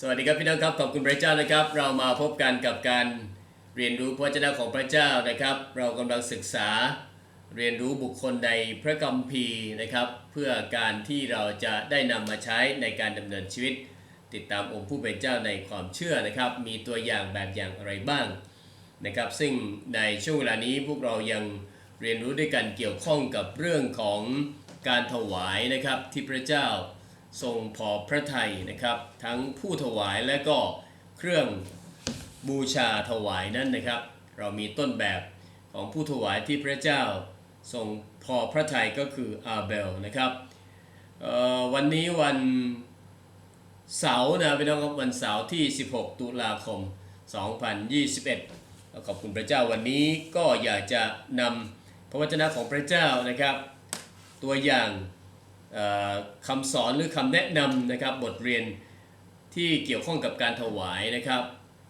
สวัสดีครับพี่น้องครับขอบคุณพระเจ้านะครับ เรามาพบกันกับการเรียนรู้พระวจนะของพระเจ้านะครับ เรากำลังศึกษาเรียนรู้บุคคลในพระคัมภีร์นะครับ เพื่อการที่เราจะได้นำมาใช้ในการดำเนินชีวิต ติดตามองค์ผู้เป็นเจ้าในความเชื่อนะครับ มีตัวอย่างแบบอย่างอะไรบ้างนะครับ ซึ่งในช่วงเวลานี้พวกเรายังเรียนรู้ด้วยกันเกี่ยวข้องกับเรื่องของการถวายนะครับที่พระเจ้า ทรงพอพระทัยนะครับ ทั้งผู้ถวายและก็เครื่องบูชาถวายนั้นนะครับ เรามีต้นแบบของผู้ถวายที่พระเจ้าทรงพอพระทัยก็คืออาเบลนะครับวันนี้วันเสาร์นะพี่น้องครับวันเสาร์ที่ 16 ตุลาคม 2021 ขอบคุณพระเจ้าวันนี้ก็อยากจะนำพระวจนะของพระเจ้านะครับ ตัวอย่าง คำสอนหรือคำแนะนำนะครับบทเรียนที่เกี่ยวข้องกับการถวายนะครับ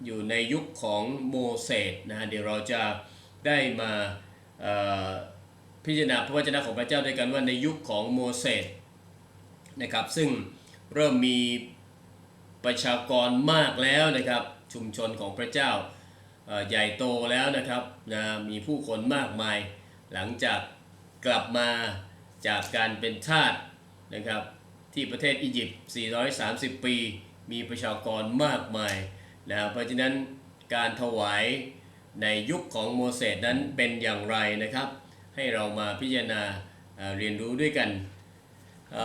อยู่ในยุคของโมเสสนะฮะเดี๋ยวเราจะได้มาพิจารณาพระวจนะของพระเจ้าด้วยกันว่าในยุคของโมเสสนะครับซึ่งเริ่มมีประชากรมากแล้วนะครับชุมชนของพระเจ้าใหญ่โตแล้วนะครับนะมีผู้คนมากมายหลังจากกลับมาจากการเป็นทาส นะครับที่ประเทศอียิปต์ 430 ปี มีประชากรมากมายนะเพราะฉะนั้นการถวายในยุคของโมเสสนั้นเป็นอย่างไรนะครับ ให้เรามาพิจารณาเรียนรู้ด้วยกันเ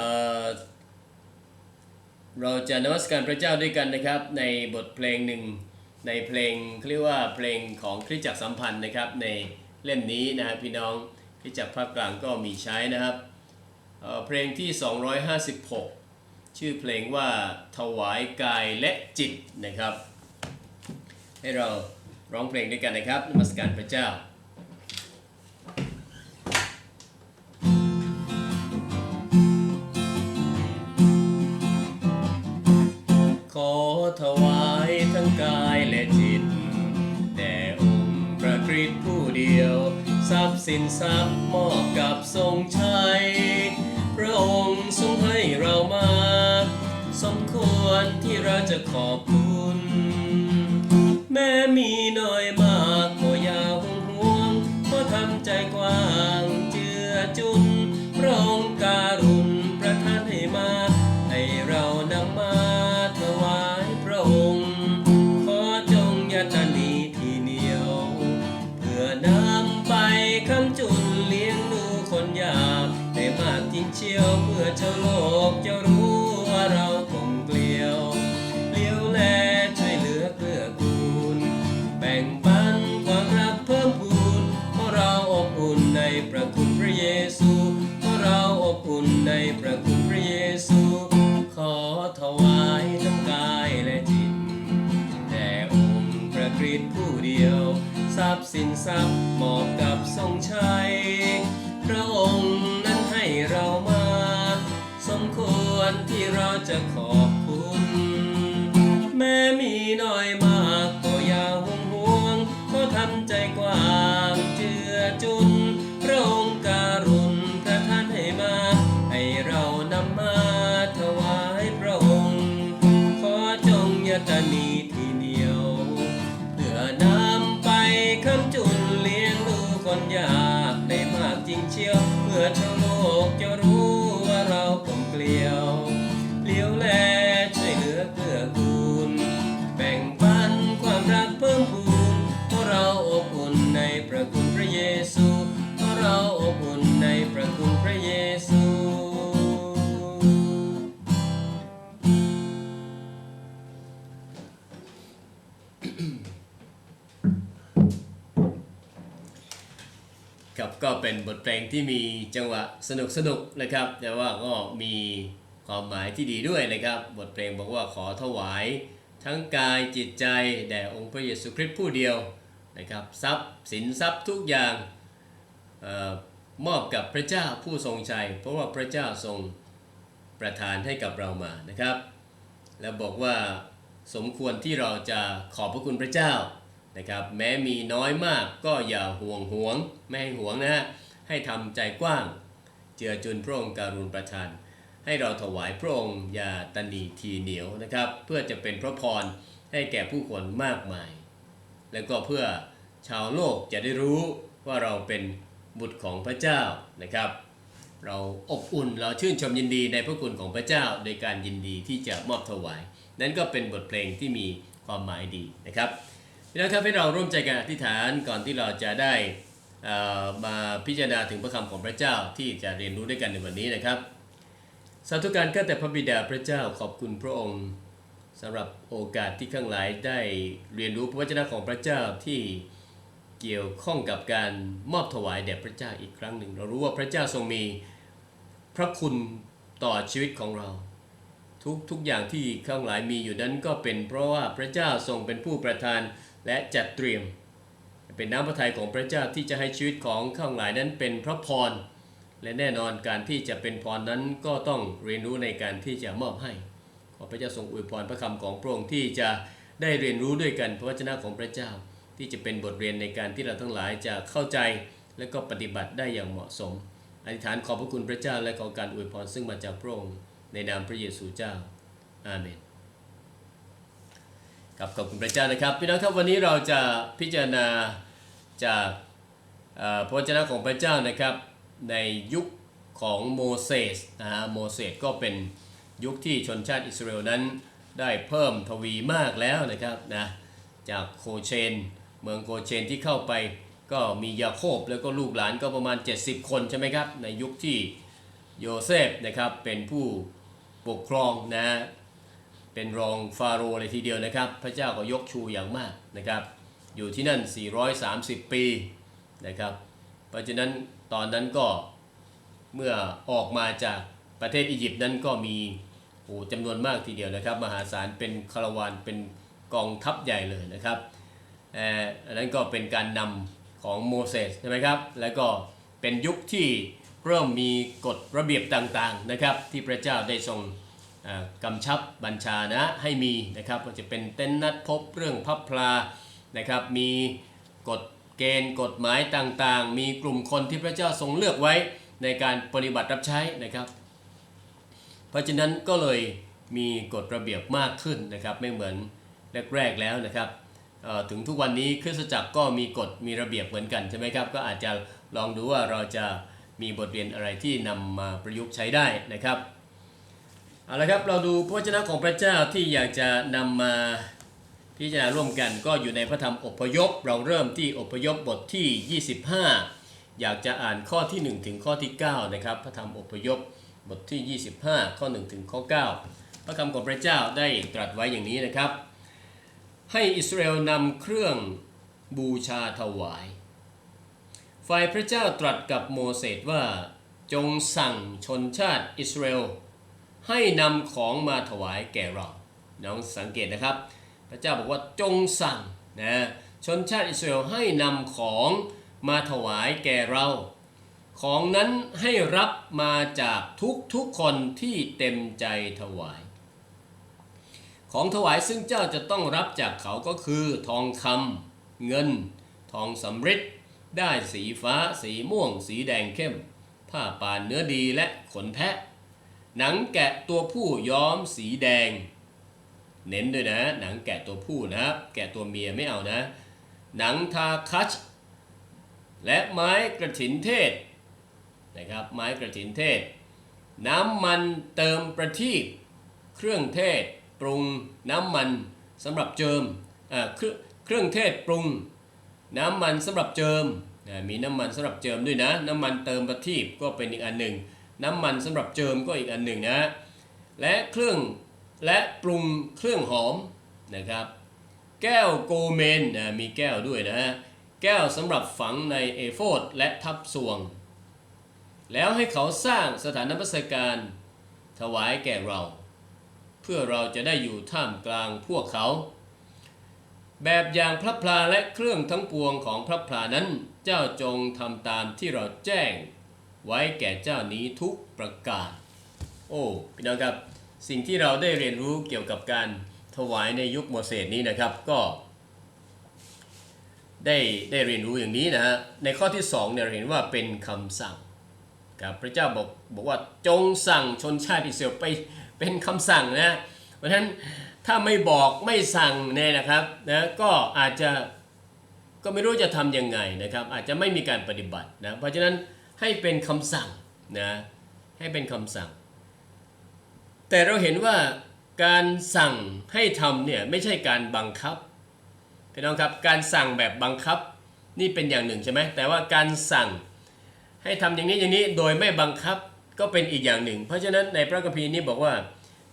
เราจะนมัสการพระเจ้าด้วยกันนะครับ ในบทเพลงหนึ่งในเพลงเรียกว่าเพลงของคริสจักรสัมพันธ์นะครับ ในเล่มนี้นะครับพี่น้องคริสจักรภาคกลางก็มีใช้นะครับ เออเพลงที่ 256 ชื่อเพลงว่าถวายกายและจิตนะครับ ให้เราร้องเพลงด้วยกันนะครับนมัสการพระเจ้าขอถวายทั้งกายและจิต แด่องค์พระคริสต์ผู้เดียว ทรัพย์สินทรัพย์มอบกับทรงชัย ระองค์ทรงให้เรามา สมควรที่เราจะขอบคุณ แม้มี รัพย์เหมาะกับทรงชัย พระองค์นั้นให้เรามา สมควรที่เราจะขอ จริงเชียวเพื่อชาวโลกจะรู้ เพลงที่มีจังหวะสนุกสนุกนะครับ แต่ว่าก็มีความหมายที่ดีด้วยนะครับ บทเพลงบอกว่าขอถวาย ทั้งกายจิตใจแด่องค์พระเยซูคริสต์ผู้เดียวนะครับทรัพย์สินทรัพย์ทุกอย่างออมอบกับพระเจ้าผู้ทรงชัย เพราะว่าพระเจ้าทรงประทานให้กับเรามานะครับ และบอกว่าสมควรที่เราจะขอบพระคุณพระเจ้านะครับ แม้มีน้อยมากก็อย่าห่วงหวงไม่ให้หวงนะฮะ ให้ทำใจกว้าง เจือจุนพระองค์การุณประทาน ให้เราถวายพระองค์ยาตนีทีเหนียวนะครับ เพื่อจะเป็นพระพรให้แก่ผู้คนมากมาย แล้วก็เพื่อชาวโลกจะได้รู้ว่าเราเป็นบุตรของพระเจ้านะครับ เราอบอุ่นเราชื่นชมยินดีในพระคุณของพระเจ้า โดยการยินดีที่จะมอบถวาย นั่นก็เป็นบทเพลงที่มีความหมายดีนะครับพี่น้องครับให้เราร่วมใจกันอธิษฐานก่อนที่เราจะได้ มาพิจารณาถึงพระคำของพระเจ้าที่จะเรียนรู้ด้วยกันในวันนี้นะครับ สาธุการข้าแต่พระบิดาพระเจ้าขอบคุณพระองค์สำหรับโอกาสที่ข้างหลายได้เรียนรู้พระวจนะของพระเจ้าที่เกี่ยวข้องกับการมอบถวายแด่พระเจ้าอีกครั้งหนึ่ง เรารู้ว่าพระเจ้าทรงมีพระคุณต่อชีวิตของเรา ทุกทุกอย่างที่ข้างหลายมีอยู่นั้นก็เป็นเพราะว่าพระเจ้าทรงเป็นผู้ประทานและจัดเตรียม เป็นน้ำพระทัยของพระเจ้าที่จะให้ชีวิตของข้างหลายนั้นเป็นพระพร และแน่นอนการที่จะเป็นพรนั้นก็ต้องเรียนรู้ในการที่จะมอบให้ ขอพระเจ้าทรงอวยพรพระคำของพระองค์ที่จะได้เรียนรู้ด้วยกันพระวจนะของพระเจ้า ที่จะเป็นบทเรียนในการที่เราทั้งหลายจะเข้าใจและก็ปฏิบัติได้อย่างเหมาะสม อธิษฐานขอบพระคุณพระเจ้าและขอการอวยพรซึ่งมาจากพระองค์ในนามพระเยซูเจ้า อาเมน ครับขอบคุณพระเจ้านะครับพี่น้องครับวันนี้เราจะพิจารณาจากพระวจนะของพระเจ้านะครับในยุคของโมเสสนะฮะโมเสสก็เป็นยุคที่ชนชาติอิสราเอลนั้นได้เพิ่มทวีมากแล้วนะครับนะจากโคเชน เมืองโคเชนที่เข้าไปก็มียาโคบแล้วก็ลูกหลานก็ประมาณ 70 คนใช่ไหมครับในยุคที่โยเซฟนะครับเป็นผู้ปกครองนะ เป็นรองฟาโรห์เลยทีเดียวนะครับ พระเจ้าก็ยกชูอย่างมากนะครับ อยู่ที่นั่น 430 ปีนะครับ เพราะฉะนั้นตอนนั้นก็เมื่อออกมาจากประเทศอียิปต์นั้นก็มีโอ้จำนวนมากทีเดียวนะครับ มหาศาลเป็นคาราวานเป็นกองทัพใหญ่เลยนะครับเออนนั้นก็เป็นการนำของโมเสสใช่ไหมครับ แล้วก็เป็นยุคที่เริ่มมีกฎระเบียบต่างๆนะครับ ที่พระเจ้าได้ทรง กำชับบัญชานะให้มีนะครับก็จะเป็นเต้นนัดพบเรื่องพับพลานะครับมีกฎเกณฑ์กฎหมายต่างๆ มีกลุ่มคนที่พระเจ้าทรงเลือกไว้ในการปฏิบัติรับใช้นะครับ เพราะฉะนั้นก็เลยมีกฎระเบียบมากขึ้นนะครับไม่เหมือนแรกๆแล้วนะครับถึงทุกวันนี้คริสตจักรก็มีกฎมีระเบียบเหมือนกันใช่ไหมครับก็อาจจะลองดูว่าเราจะมีบทเรียนอะไรที่นำมาประยุกต์ใช้ได้นะครับ เอาละครับเราดูพระวจนะของพระเจ้าที่อยากจะนำมาพิจารณาร่วมกันก็อยู่ในพระธรรมอพยพ เราเริ่มที่อพยพบทที่ 25 อยากจะอ่านข้อที่ 1 ถึงข้อที่9นะครับพระธรรมอพยพบทที่ 25 ข้อ 1 ถึงข้อ 9 พระคำของพระเจ้าได้ตรัสไว้อย่างนี้นะครับ ให้อิสราเอลนำเครื่องบูชาถวาย ฝ่ายพระเจ้าตรัสกับโมเสสว่าจงสั่งชนชาติอิสราเอล ให้นำของมาถวายแก่เรา น้องสังเกตนะครับ พระเจ้าบอกว่าจงสั่งนะชนชาติอิสราเอลให้นำของมาถวายแก่เรา ของนั้นให้รับมาจากทุกทุกคนที่เต็มใจถวาย ของถวายซึ่งเจ้าจะต้องรับจากเขาก็คือทองคำเงิน ทองสำริดได้สีฟ้า สีม่วง สีแดงเข้ม ผ้าป่านเนื้อดีและขนแพะ หนังแกะตัวผู้ย้อมสีแดง เน้นด้วยนะ หนังแกะตัวผู้นะครับแกะตัวเมียไม่เอานะ หนังทาคัชและไม้กระถินเทศนะครับไม้กระถินเทศ น้ำมันเติมประทีปเครื่องเทศปรุงน้ำมันสำหรับเจิมอ่าเครื่องเครื่องเทศปรุง น้ำมันสำหรับเจิมมีน้ำมันสำหรับเจิมด้วยนะ น้ำมันเติมประทีปก็เป็นอีกอันหนึ่ง น้ำมันสำหรับเจิมก็อีกอันหนึ่งนะและเครื่องและปรุงเครื่องหอมนะครับ แก้วโกเมนนะมีแก้วด้วยนะแก้วสำหรับฝังในเอโฟดและทับสวง แล้วให้เขาสร้างสถานนมัสการถวายแก่เรา เพื่อเราจะได้อยู่ท่ามกลางพวกเขา แบบอย่างพระพลาและเครื่องทั้งปวงของพระพลานั้น เจ้าจงทำตามที่เราแจ้ง ไว้แก่เจ้านี้ทุกประการ โอ้พี่น้องครับสิ่งที่เราได้เรียนรู้เกี่ยวกับการถวายในยุคโมเสสนี้นะครับก็ได้ได้เรียนรู้อย่างนี้นะฮะในข้อที่2เนี่ยเราเห็นว่าเป็นคำสั่งครับพระเจ้าบอกบอกว่าจงสั่งชนชาติอิสราเอลไปเป็นคำสั่งนะเพราะฉะนั้นถ้าไม่บอกไม่สั่งเนี่ยนะครับนะก็อาจจะก็ไม่รู้จะทำยังไงนะครับ อาจจะไม่มีการปฏิบัตินะเพราะฉะนั้น ให้เป็นคำสั่งนะให้เป็นคำสั่ง แต่เราเห็นว่าการสั่งให้ทำเนี่ยไม่ใช่การบังคับพี่น้องครับการสั่งแบบบังคับนี่เป็นอย่างหนึ่งใช่ไหมแต่ว่าการสั่งให้ทำอย่างนี้อย่างนี้โดยไม่บังคับก็เป็นอีกอย่างหนึ่ง เพราะฉะนั้นในพระคัมภีร์นี้บอกว่า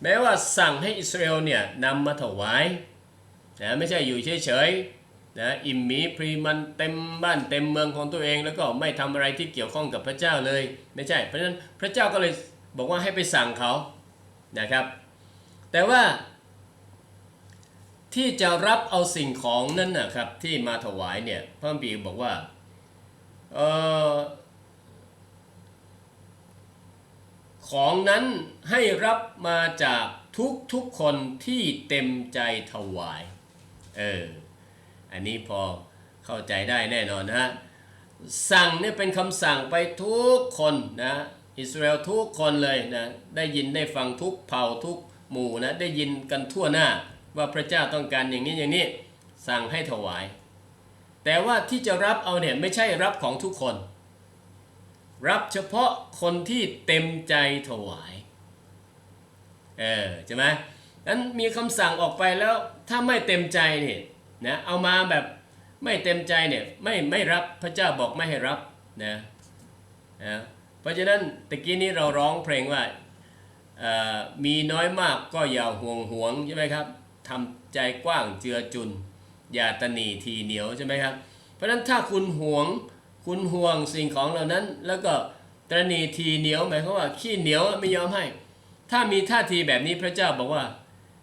แม้ว่าสั่งให้อิสราเอลเนี่ยนำมาถวายนะไม่ใช่อยู่เฉยๆ นะอิ่มมีพรีมันเต็มบ้านเต็มเมืองของตัวเอง แล้วก็ไม่ทำอะไรที่เกี่ยวข้องกับพระเจ้าเลย ไม่ใช่ เพราะฉะนั้นพระเจ้าก็เลยบอกว่าให้ไปสั่งเขานะครับ แต่ว่า ที่จะรับเอาสิ่งของนั้นนะครับที่มาถวายเนี่ยพระคัมภีบอกว่าเออของนั้นให้รับมาจากทุกทุกๆคนที่เต็มใจถวาย เออ อันนี้พอเข้าใจได้แน่นอนนะฮะสั่งเนี่ยเป็นคำสั่งไปทุกคนนะอิสราเอลทุกคนเลยนะได้ยินได้ฟังทุกเผ่าทุกหมู่นะได้ยินกันทั่วหน้าว่าพระเจ้าต้องการอย่างนี้อย่างนี้สั่งให้ถวาย แต่ว่าที่จะรับเอาเนี่ยไม่ใช่รับของทุกคน รับเฉพาะคนที่เต็มใจถวายเออใช่ไหมนั้นมีคำสั่งออกไปแล้วถ้าไม่เต็มใจเนี่ย นะเอามาแบบไม่เต็มใจเนี่ยไม่ไม่รับพระเจ้าบอกไม่ให้รับนะนะเพราะฉะนั้นตะกี้นี้เราร้องเพลงว่าเอ่อมีน้อยมากก็อย่าห่วงห่วงใช่ไหมครับทำใจกว้างเจือจุน อย่าตะหนีทีเหนียวใช่ไหมครับ เพราะฉะนั้นถ้าคุณห่วงคุณห่วงสิ่งของเหล่านั้น แล้วก็ตระหนีทีเหนียวหมายความว่าขี้เหนียวไม่ยอมให้ ถ้ามีท่าทีแบบนี้พระเจ้าบอกว่า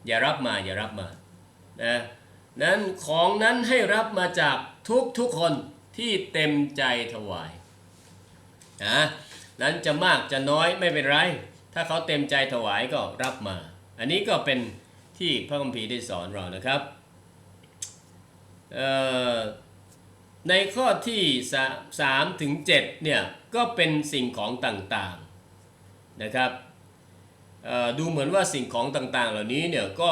อย่ารับมาอย่ารับมานะ นั้นของนั้นให้รับมาจากทุกทุกคนที่เต็มใจถวายนะนั้นจะมากจะน้อยไม่เป็นไร ถ้าเขาเต็มใจถวายก็รับมา อันนี้ก็เป็นที่พระคัมภีร์ได้สอนเรานะครับเอ่อในข้อที่3ถึง7เนี่ยก็เป็นสิ่งของต่างๆนะครับดูเหมือนว่าสิ่งของต่างๆ เหล่านี้เนี่ยก็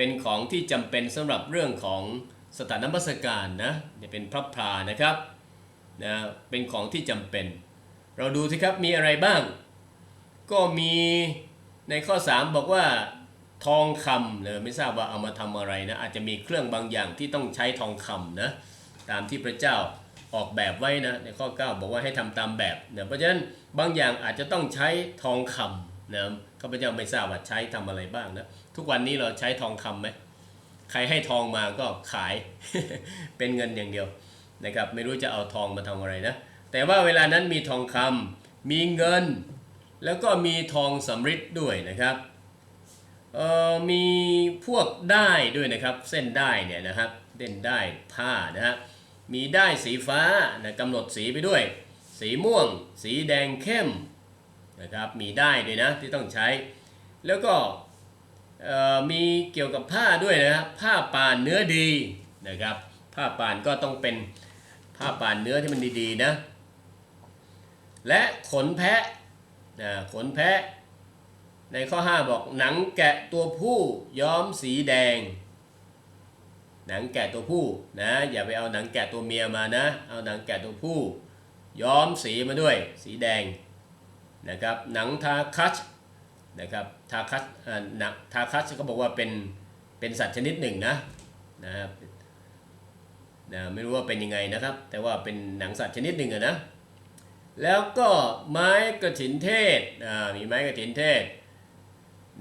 เป็นของที่จำเป็นสำหรับเรื่องของสถานนมัสการนะเนี่ยเป็นพระพลานะครับนะเป็นของที่จำเป็น เราดูสิครับมีอะไรบ้าง ก็มีในข้อ 3 บอกว่าทองคำเนะไม่ทราบว่าเอามาทำอะไรนะอาจจะมีเครื่องบางอย่างที่ต้องใช้ทองคำนะตามที่พระเจ้าออกแบบไว้นะในข้อ 9 บอกว่าให้ทำตามแบบเนะเพราะฉะนั้นบางอย่างอาจจะต้องใช้ทองคำนะข้าพเจ้าไม่ทราบว่าใช้ทำอะไรบ้างนะทุกวันนี้เราใช้ทองคำไหมใครให้ทองมาก็ขาย เป็นเงินอย่างเดียวนะครับไม่รู้จะเอาทองมาทำอะไรนะ แต่ว่าเวลานั้นมีทองคำมีเงิน แล้วก็มีทองสำริดด้วยนะครับเอ่อมีพวกได้ด้วยนะครับ เส้นได้เนี่ยนะครับเส้นได้ผ้านะฮะมีได้สีฟ้านะกำหนดสีไปด้วย สีม่วง สีแดงเข้มนะครับมีได้ด้วยนะที่ต้องใช้ แล้วก็ มีเกี่ยวกับผ้าด้วยนะครับผ้าป่านเนื้อดีนะครับ ผ้าป่านก็ต้องเป็นผ้าป่านเนื้อที่มันดีๆนะ และขนแพะนะขนแพะ ในข้อ 5 บอกหนังแกะตัวผู้ย้อมสีแดง หนังแกะตัวผู้นะอย่าไปเอาหนังแกะตัวเมียมานะ เอาหนังแกะตัวผู้ ย้อมสีมาด้วยสีแดงนะครับหนังทาคัชนะครับ ทาคัชอ่าหนังทาคัชก็บอกว่าเป็นเป็นสัตว์ชนิดหนึ่งนะนะครับนะไม่รู้ว่าเป็นยังไงนะครับ แต่ว่าเป็นหนังสัตว์ชนิดหนึ่งอะนะแล้วก็ไม้กระถินเทศมีไม้กระถินเทศ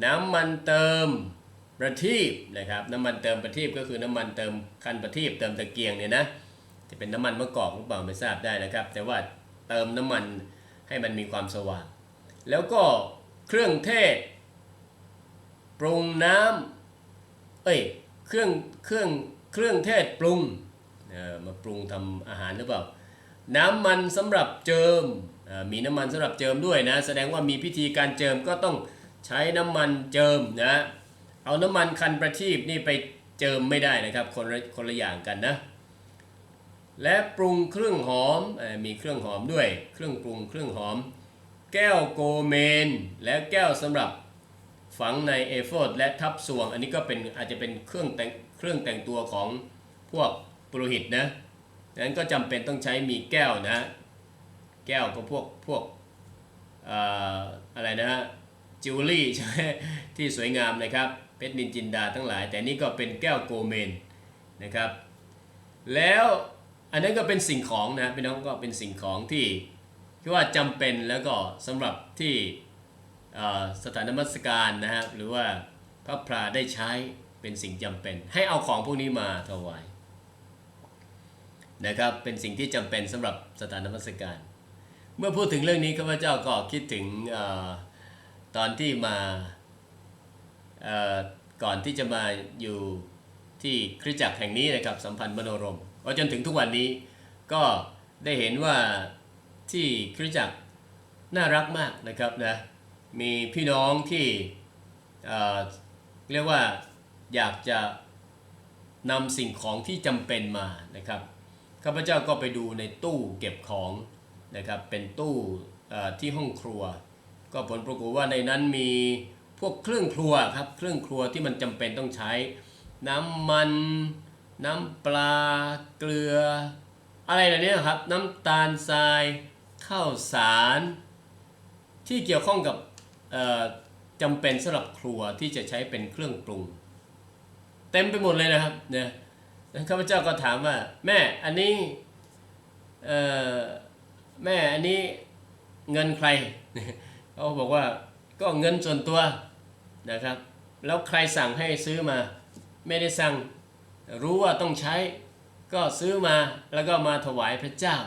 น้ำมันเติมประทีปนะครับน้ำมันเติมประทีปก็คือน้ำมันเติมคันประทีปเติมตะเกียงเนี่ยนะจะเป็นน้ำมันมะกอกหรือเปล่าไม่ทราบได้นะครับ แต่ว่าเติมน้ำมันให้มันมีความสว่าง แล้วก็เครื่องเทศ ปรุงน้ำเอ้ยเครื่องเครื่องเครื่องเทศปรุงเออมาปรุงทำอาหารหรือเปล่า น้ำมันสำหรับเจิมอ่ามีน้ำมันสำหรับเจิมด้วยนะ แสดงว่ามีพิธีการเจิมก็ต้องใช้น้ำมันเจิมนะเอาน้ำมันคันประทีปนี่ไปเจิมไม่ได้นะครับคนคนละอย่างกันนะและปรุงเครื่องหอมอ่อมีเครื่องหอมด้วย เครื่องปรุงเครื่องหอม แก้วโกเมน และแก้วสำหรับ ฝังในเอโฟดและทับสวง อันนี้ก็เป็นอาจจะเป็นเครื่องแต่งเครื่องแต่งตัวของพวกปุโรหิตนะดังนั้นก็จำเป็นต้องใช้มีแก้วนะแก้วก็พวกพวกออะไรนะฮะจิวเวลรี่ใช่ไหมที่สวยงามนะครับเพชรนินจินดาทั้งหลาย แต่นี่ก็เป็นแก้วโกเมนนะครับ แล้วอันนั้นก็เป็นสิ่งของนะพี่น้องก็เป็นสิ่งของที่ที่ว่าจำเป็นแล้วก็สำหรับที่ สถานนมัสการนะครับ หรือว่าพระพราได้ใช้เป็นสิ่งจำเป็น ให้เอาของพวกนี้มาถวายนะครับเป็นสิ่งที่จำเป็นสำหรับสถานนมัสการ เมื่อพูดถึงเรื่องนี้ข้าพเจ้าก็คิดถึงอตอนที่มาก่อนที่จะมาอยู่ที่คริสตจักรแห่งนี้นะครับสัมพันธ์มโนรมก็จนถึงทุกวันนี้ก็ได้เห็นว่าที่คริสตจักรน่ารักมากนะครับนะ มีพี่น้องที่เเรียกว่าอยากจะนำสิ่งของที่จำเป็นมานะครับข้าพเจ้าก็ไปดูในตู้เก็บของนะครับเป็นตู้ที่ห้องครัว ก็ผลปรากฏว่าในนั้นมีพวกเครื่องครัวครับเครื่องครัวที่มันจำเป็นต้องใช้ น้ำมัน น้ำปลาเกลือ อะไรเหล่านี้ครับน้ำตาลทรายข้าวสาร ที่เกี่ยวข้องกับ จำเป็นสำหรับครัวที่จะใช้เป็นเครื่องปรุง เต็มไปหมดเลยนะครับเนี่ยข้าพเจ้าก็ถามว่า แม่อันนี้แม่อันนี้เงินใครเขาบอกว่าก็เงินส่วนตัวนะครับ แล้วใครสั่งให้ซื้อมา ไม่ได้สั่งรู้ว่าต้องใช้ก็ซื้อมาแล้วก็มาถวายพระเจ้า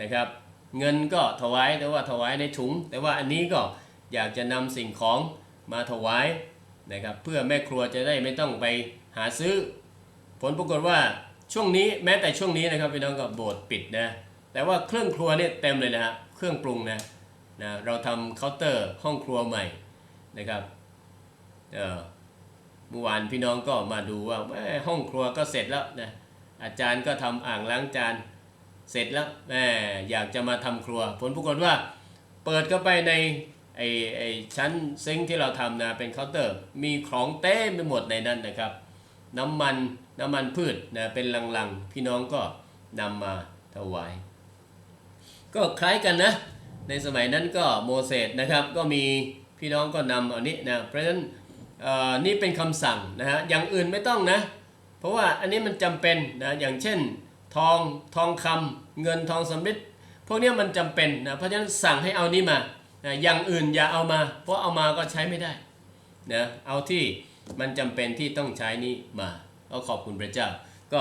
นะครับ เงินก็ถวายแต่ว่าถวายในถุง แต่ว่าอันนี้ก็ อยากจะนำสิ่งของมาถวายนะครับเพื่อแม่ครัวจะได้ไม่ต้องไปหาซื้อ ผลปรากฏว่าช่วงนี้แม้แต่ช่วงนี้นะครับพี่น้องก็โบสถ์ปิดนะแต่ว่าเครื่องครัวเนี่ยเต็มเลยนะฮะเครื่องปรุงนะนะเราทำเคาน์เตอร์ห้องครัวใหม่นะครับเออเมื่อวานพี่น้องก็มาดูว่าแม่ห้องครัวก็เสร็จแล้วนะอาจารย์ก็ทำอ่างล้างจานเสร็จแล้วแม่อยากจะมาทำครัว ผลปรากฏว่าเปิดเข้าไปใน ไอ้ไอ้ชั้นซิงที่เราทำนะเป็นเคาน์เตอร์ มีของเต็มไปหมดในนั้นนะครับ น้ำมันน้ำมันพืชนะเป็นลังๆ พี่น้องก็นำมาถวาย ก็คล้ายกันนะ ในสมัยนั้นก็โมเสสนะครับ ก็มีพี่น้องก็นำอานี้นะเพราะฉะนั้นอ่อนี่เป็นคำสั่งนะฮะอย่างอื่นไม่ต้องนะ เพราะว่าอันนี้มันจำเป็นนะอย่างเช่น ทองทองคำเงินทองสำริดพวกเนี้ยมันจำเป็นนะเพราะฉะนั้นสั่งให้เอานี้มา นะอย่างอื่นอย่าเอามา เพราะเอามาก็ใช้ไม่ได้นะเอาที่มันจำเป็นที่ต้องใช้นี้มาก็ขอบคุณพระเจ้า ก็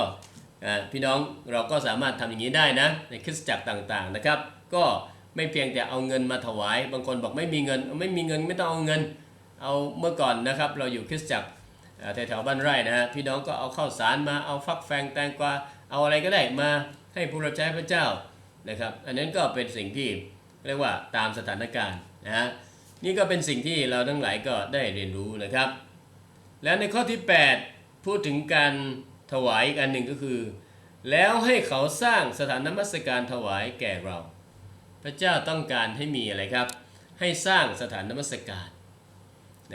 พี่น้องเราก็สามารถทำอย่างนี้ได้นะในคริสตจักรต่างๆนะครับ ก็ไม่เพียงแต่เอาเงินมาถวาย บางคนบอกไม่มีเงิน ไม่มีเงินไม่ต้องเอาเงิน เอาเมื่อก่อนนะครับ เราอยู่คริสตจักรแถวๆบ้านไร่นะฮะพี่น้องก็เอาข้าวสารมาเอาฟักแฟงแตงกวาเอาอะไรก็ได้มาให้ผู้รับใช้พระเจ้านะครับ อันนั้นก็เป็นสิ่งที่ เรียกว่าตามสถานการณ์นะฮะนี่ก็เป็นสิ่งที่เราทั้งหลายก็ได้เรียนรู้นะครับ แล้วในข้อที่ 8 พูดถึงการถวายอีกอันหนึ่งก็คือ แล้วให้เขาสร้างสถานนมัสการถวายแก่เรา พระเจ้าต้องการให้มีอะไรครับ ให้สร้างสถานนมัสการ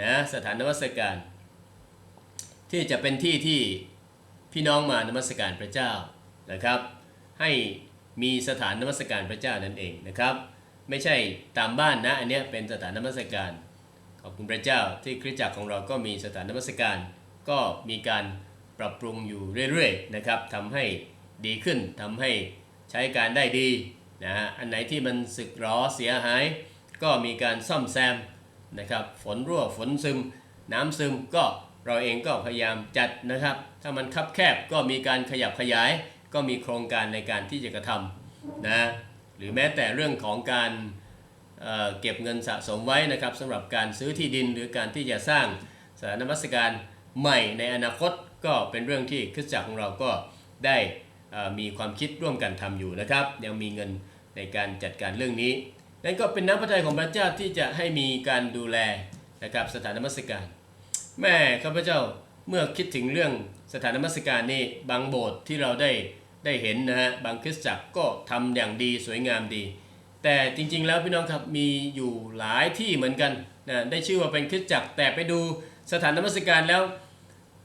นะสถานนมัสการ ที่จะเป็นที่ที่พี่น้องมานมัสการพระเจ้านะครับ ให้มีสถานนมัสการพระเจ้านั่นเองนะครับ ไม่ใช่ตามบ้านนะ อันเนี้ยเป็นสถานนมัสการ ขอบคุณพระเจ้าที่คริสตจักรของเราก็มีสถานนมัสการ ก็มีการปรับปรุงอยู่เรื่อยๆนะครับทำให้ดีขึ้นทำให้ใช้การได้ดีนะฮะอันไหนที่มันสึกหรอเสียหาย ก็มีการซ่อมแซมนะครับฝนรั่วฝนซึม น้ำซึมก็เราเองก็พยายามจัดนะครับ ถ้ามันคับแคบก็มีการขยับขยาย ก็มีโครงการในการที่จะกระทำนะ หรือแม้แต่เรื่องของการเเก็บเงินสะสมไว้นะครับสำหรับการซื้อที่ดินหรือการที่จะสร้างสถานนมัสการใหม่ในอนาคตก็เป็นเรื่องที่คริสตจักรของเราก็ได้มีความคิดร่วมกันทำอยู่นะครับ ยังมีเงินในการจัดการเรื่องนี้ นั่นก็เป็นน้ำพระทัยของพระเจ้าที่จะให้มีการดูแลนะครับสถานนมัสการ แม่ข้าพเจ้าเมื่อคิดถึงเรื่องสถานนมัสการนี่บางโบสถ์ที่เราได้ ได้เห็นนะฮะบางคริสตจักรก็ทำอย่างดีสวยงามดี แต่จริงๆแล้วพี่น้องครับมีอยู่หลายที่เหมือนกันนะได้ชื่อว่าเป็นคริสตจักรแต่ไปดูสถานนมัสการแล้ว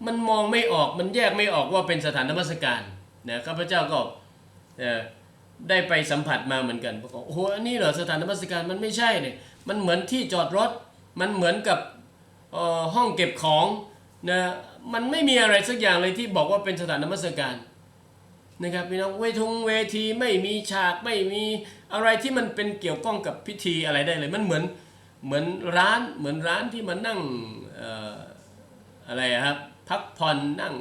มันมองไม่ออกมันแยกไม่ออกว่าเป็นสถานนมัสการนะข้าพเจ้าก็ได้ไปสัมผัสมาเหมือนกันบอกว่าโอ้โหอันนี้เหรอสถานนมัสการมันไม่ใช่เนี่ยมันเหมือนที่จอดรถ มันเหมือนกับห้องเก็บของนะมันไม่มีอะไรสักอย่างเลยที่บอกว่าเป็นสถานนมัสการ นะครับพี่น้องเวทงเวทีไม่มีฉากไม่มีอะไรที่มันเป็นเกี่ยวข้องกับพิธีอะไรได้เลยมันเหมือนเหมือนร้านเหมือนร้านที่มันนั่งอออะไรครับพักผ่อนนั่ง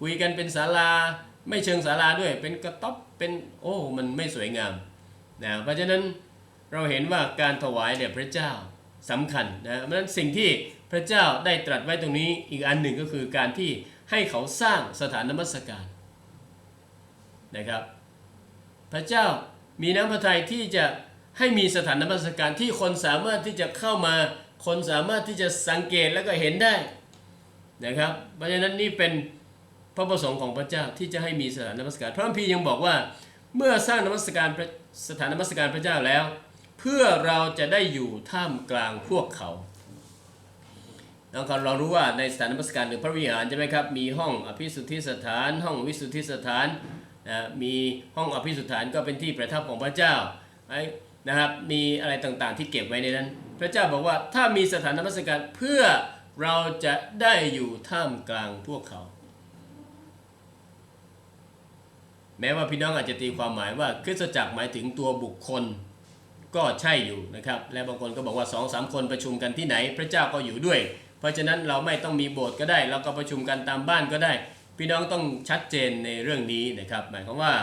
คุยกันเป็นศาลาไม่เชิงศาลาด้วย เป็นกระต๊อบเป็นโอ้มันไม่สวยงามนะเพราะฉะนั้นเราเห็นว่าการถวายแด่พระเจ้าสำคัญนะเพราะฉะนั้นสิ่งที่พระเจ้าได้ตรัสไว้ตรงนี้อีกอันหนึ่งก็คือการที่ให้เขาสร้างสถานนมัสการ นะครับ พระเจ้ามีน้ำพระทัยที่จะให้มีสถานนมัสการที่คนสามารถที่จะเข้ามา คนสามารถที่จะสังเกตแล้วก็เห็นได้นะครับ เพราะฉะนั้นนี่เป็นพระประสงค์ของพระเจ้าที่จะให้มีสถานนมัสการ พระคัมภีร์ยังบอกว่าเมื่อสร้างนมัสการสถานนมัสการพระเจ้าแล้ว เพื่อเราจะได้อยู่ท่ามกลางพวกเขาแล้วก็เรารู้ว่าในสถานนมัสการหรือพระวิหารใช่ไหมครับมีห้องอภิสุทธิสถาน ห้องวิสุทธิสถาน นะมีห้องอภิสุทธานก็เป็นที่ประทับของพระเจ้านะครับมีอะไรต่างๆที่เก็บไว้ในนั้น พระเจ้าบอกว่าถ้ามีสถานนมัสการเพื่อเราจะได้อยู่ท่ามกลางพวกเขา แม้ว่าพี่น้องอาจจะตีความหมายว่าคริสตจักรหมายถึงตัวบุคคลก็ใช่อยู่นะครับ และบางคนก็บอกว่าสองสามคนประชุมกันที่ไหน พระเจ้าก็อยู่ด้วย เพราะฉะนั้นเราไม่ต้องมีโบสถ์ก็ได้ เราก็ประชุมกันตามบ้านก็ได้ พี่น้องต้องชัดเจนในเรื่องนี้นะครับ หมายความว่า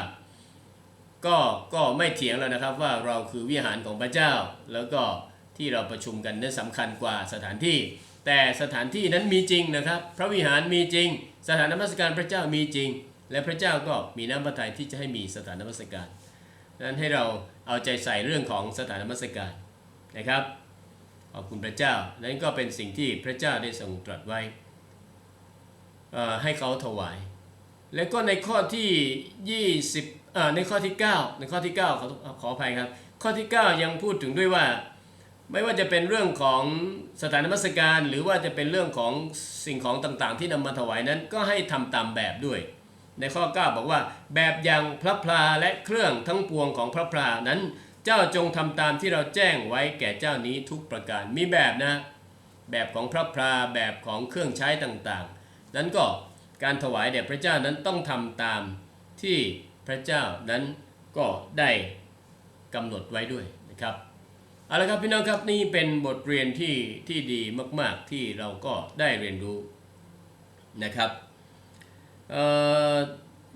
ก็ก็ไม่เถียงแล้วนะครับว่าเราคือวิหารของพระเจ้า แล้วก็ที่เราประชุมกันนั้นสำคัญกว่าสถานที่ แต่สถานที่นั้นมีจริงนะครับ พระวิหารมีจริง สถานนมัสการพระเจ้ามีจริง และพระเจ้าก็มีน้ำพระทัยที่จะให้มีสถานนมัสการนั้นให้เราเอาใจใส่เรื่องของสถานนมัสการนะครับขอบคุณพระเจ้า นั่นก็เป็นสิ่งที่พระเจ้าได้ทรงตรัสไว้ ให้เขาถวาย แล้วก็ในข้อที่ 20เอ่อในข้อที่ 9 ในข้อที่ 9 ขอขออภัยครับ ข้อที่ 9 ยังพูดถึงด้วยว่า ไม่ว่าจะเป็นเรื่องของสถานมัสการ หรือว่าจะเป็นเรื่องของสิ่งของต่างๆ ที่นำมาถวายนั้นก็ให้ทำตามแบบด้วย ในข้อ 9 บอกว่าแบบอย่างพระพลาและเครื่องทั้งปวงของพระพลานั้นเจ้าจงทำตามที่เราแจ้งไว้แก่เจ้านี้ทุกประการมีแบบนะ แบบของพระพลาแบบของเครื่องใช้ต่างๆ นั้นก็การถวายแด่พระเจ้านั้นต้องทำตามที่พระเจ้านั้นก็ได้กำหนดไว้ด้วยนะครับเอาละครับพี่น้องครับนี่เป็นบทเรียนที่ที่ดีมากๆที่เราก็ได้เรียนรู้นะครับ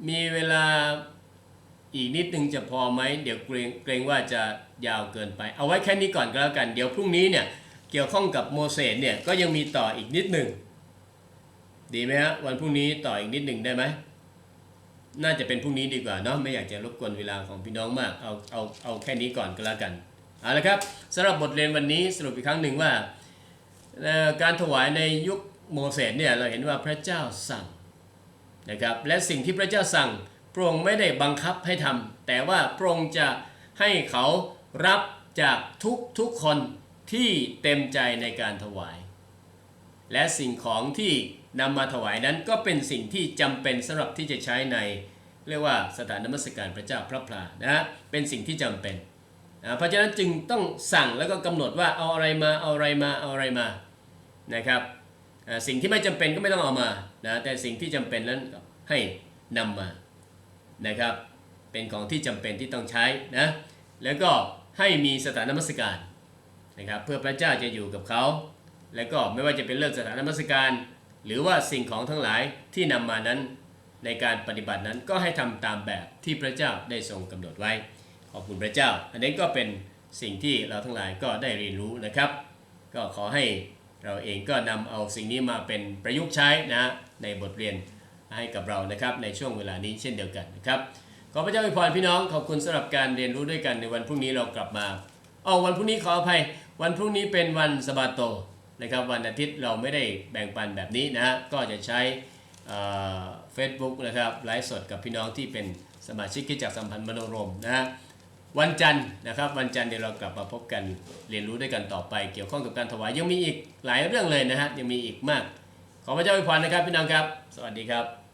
มีเวลาอีกนิดนึงจะพอไหมเดี๋ยวเกรงเกรงว่าจะยาวเกินไป เอาไว้แค่นี้ก่อนก็แล้วกัน เดี๋ยวพรุ่งนี้เนี่ยเกี่ยวข้องกับโมเสสเนี่ยก็ยังมีต่ออีกนิดหนึ่ง ดีไหมฮะวันพรุ่งนี้ต่ออีกนิดหนึ่งได้ไหมน่าจะเป็นพรุ่งนี้ดีกว่าเนาะไม่อยากจะรบกวนเวลาของพี่น้องมากเอาเอาเอาแค่นี้ก่อนก็แล้วกันเอาละครับสำหรับบทเรียนวันนี้สรุปอีกครั้งหนึ่งว่าการถวายในยุคโมเสสเนี่ยเราเห็นว่าพระเจ้าสั่งนะครับและสิ่งที่พระเจ้าสั่งพระองค์ไม่ได้บังคับให้ทำแต่ว่าพระองค์จะให้เขารับจากทุกทุกคนที่เต็มใจในการถวาย และสิ่งของที่ นำมาถวายนั้นก็เป็นสิ่งที่จำเป็นสำหรับที่จะใช้ใน เรียกว่าสถานนมัสการพระเจ้าพระพลานะฮะเป็นสิ่งที่จำเป็นนะเพราะฉะนั้นจึงต้องสั่งแล้วก็กำหนดว่าเอาอะไรมาเอาอะไรมาเอาอะไรมานะครับสิ่งที่ไม่จำเป็นก็ไม่ต้องเอามานะแต่สิ่งที่จำเป็นนั้นให้นำมานะครับเป็นของที่จำเป็นที่ต้องใช้นะแล้วก็ให้มีสถานนมัสการนะครับเพื่อพระเจ้าจะอยู่กับเขา และก็ไม่ว่าจะเป็นเรื่องสถานนมัสการ หรือว่าสิ่งของทั้งหลายที่นำมานั้น ในการปฏิบัตินั้นก็ให้ทำตามแบบที่พระเจ้าได้ทรงกำหนดไว้ ขอบคุณพระเจ้า อันนี้ก็เป็นสิ่งที่เราทั้งหลายก็ได้เรียนรู้นะครับ ก็ขอให้เราเองก็นำเอาสิ่งนี้มาเป็นประยุกต์ใช้นะในบทเรียนให้กับเรานะครับในช่วงเวลานี้เช่นเดียวกันนะครับขอพระเจ้าอวยพรพี่น้องขอบคุณสำหรับการเรียนรู้ด้วยกันในวันพรุ่งนี้เรากลับมาเอาวันพรุ่งนี้ขออภัย วันพรุ่งนี้เป็นวันสบาโต นะครับวันอาทิตย์เราไม่ได้แบ่งปันแบบนี้นะฮะก็จะใช้เฟซบุ๊กนะครับไลฟ์สดกับพี่น้องที่เป็นสมาชิกคริดจักสัมพันธ์มโนรมนะฮะวันจันทร์นะครับวันจันทร์เดี๋ยวเรากลับมาพบกันเรียนรู้ด้วยกันต่อไป เกี่ยวข้องกับการถวายยังมีอีกหลายเรื่องเลยนะฮะยังมีอีกมาก ขอพระเจ้าอวยพรนะครับพี่น้องครับ สวัสดีครับ